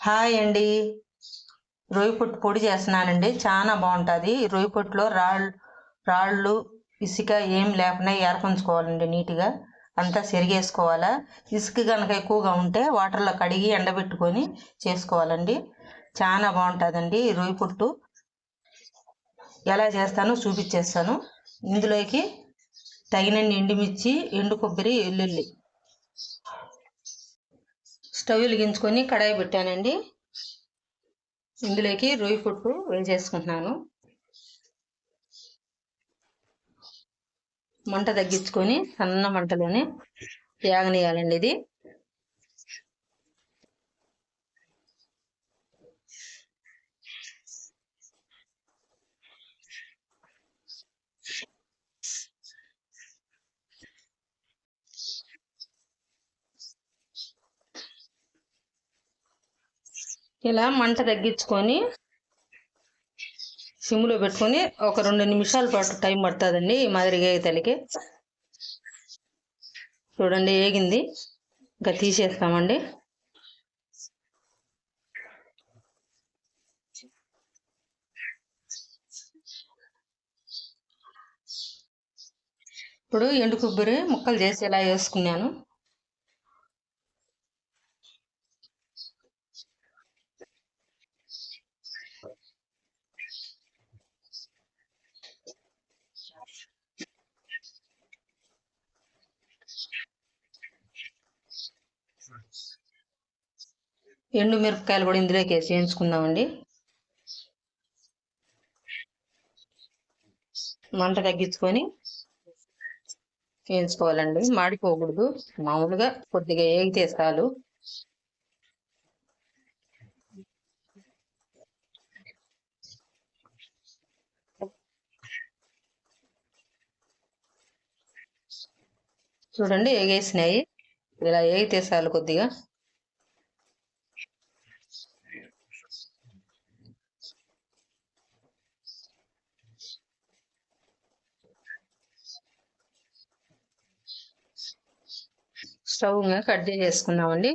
Hi అండి. రొయ్య పొట్టు పొడి చేస్తున్నానండి. చాలా బాగుంటుంది. రొయ్య పొట్టులో రాళ్ళు రాళ్ళు ఇసుక ఏం లేకుండా ఏర్పంచుకోవాలండి నీట్గా. అంతా సెరిగేసుకోవాలా. ఇసుక కనుక ఎక్కువగా ఉంటే వాటర్లో కడిగి ఎండబెట్టుకొని చేసుకోవాలండి. చాలా బాగుంటుందండి రొయ్య పొట్టు. ఎలా చేస్తానో చూపించేస్తాను ఇందులోకి తగినన్ని ఎండుమిర్చి ఎండు కొబ్బరి వెల్లుల్లి. స్టవ్ వెలిగించుకొని కడాయి పెట్టానండి. ఇందులోకి రొయ్య పుట్టు వేసేసుకుంటున్నాను. మంట తగ్గించుకొని సన్న మంటలోనే యాగనీయాలండి ఇది. ఇలా మంట తగ్గించుకొని సిమ్లో పెట్టుకొని ఒక రెండు నిమిషాల పాటు టైం పడుతుందండి ఈ మాదిరిగా తలికి. చూడండి ఏగింది. ఇంకా తీసేస్తామండి. ఇప్పుడు ఎండు కొబ్బరి ముక్కలు చేసి ఇలా వేసుకున్నాను. ఎండు మిరపకాయలు కూడా ఇందులోకి వేసి వేయించుకుందామండి. మంట తగ్గించుకొని వేయించుకోవాలండి. మాడిపోకూడదు. మామూలుగా కొద్దిగా ఏగితే చాలు. చూడండి ఏగేసినాయి ఇలా ఏగితే చాలు కొద్దిగా. స్టవ్ కట్ చేసుకుందామండి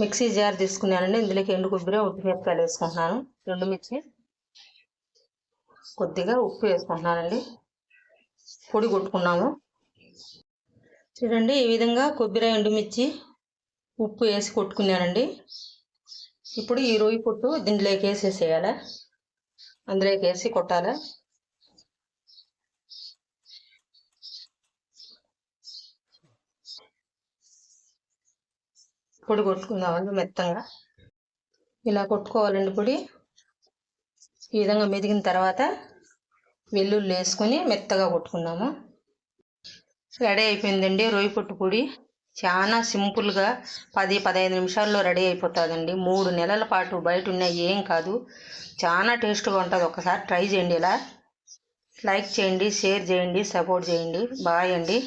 మిక్సీ జార్ తీసుకున్నానండి. ఇందులోకి ఎండు కొబ్బరి ఉప్పు మిరపకాయలు వేసుకుంటున్నాను. రెండు మిర్చి. కొద్దిగా ఉప్పు వేసుకుంటున్నానండి. పొడి కొట్టుకున్నాము. చూడండి ఈ విధంగా కొబ్బరి ఎండుమిర్చి ఉప్పు వేసి కొట్టుకున్నానండి. ఇప్పుడు ఈ రొయ్యి పొట్టు దీంట్లోకి వేసేసేయాలి? అందులోకి వేసి కొట్టాలి? పొడి కొట్టుకుందామండి మెత్తంగా. ఇలా కొట్టుకోవాలండి పొడి. ఈ విధంగా మెదిగిన తర్వాత వెల్లుల్లి వేసుకొని మెత్తగా కొట్టుకున్నాము రెడీ అయిపోయిందండి రొయ్యి పొట్టు పొడి. చాలా సింపుల్గా పది పదహైదు నిమిషాల్లో రెడీ అయిపోతుందండి. మూడు నెలల పాటు బయట ఉన్నాయి ఏం కాదు. చాలా టేస్ట్గా ఉంటుంది. ఒకసారి ట్రై చేయండి ఇలా. లైక్ చేయండి షేర్ చేయండి సపోర్ట్ చేయండి. బాయ్ అండి.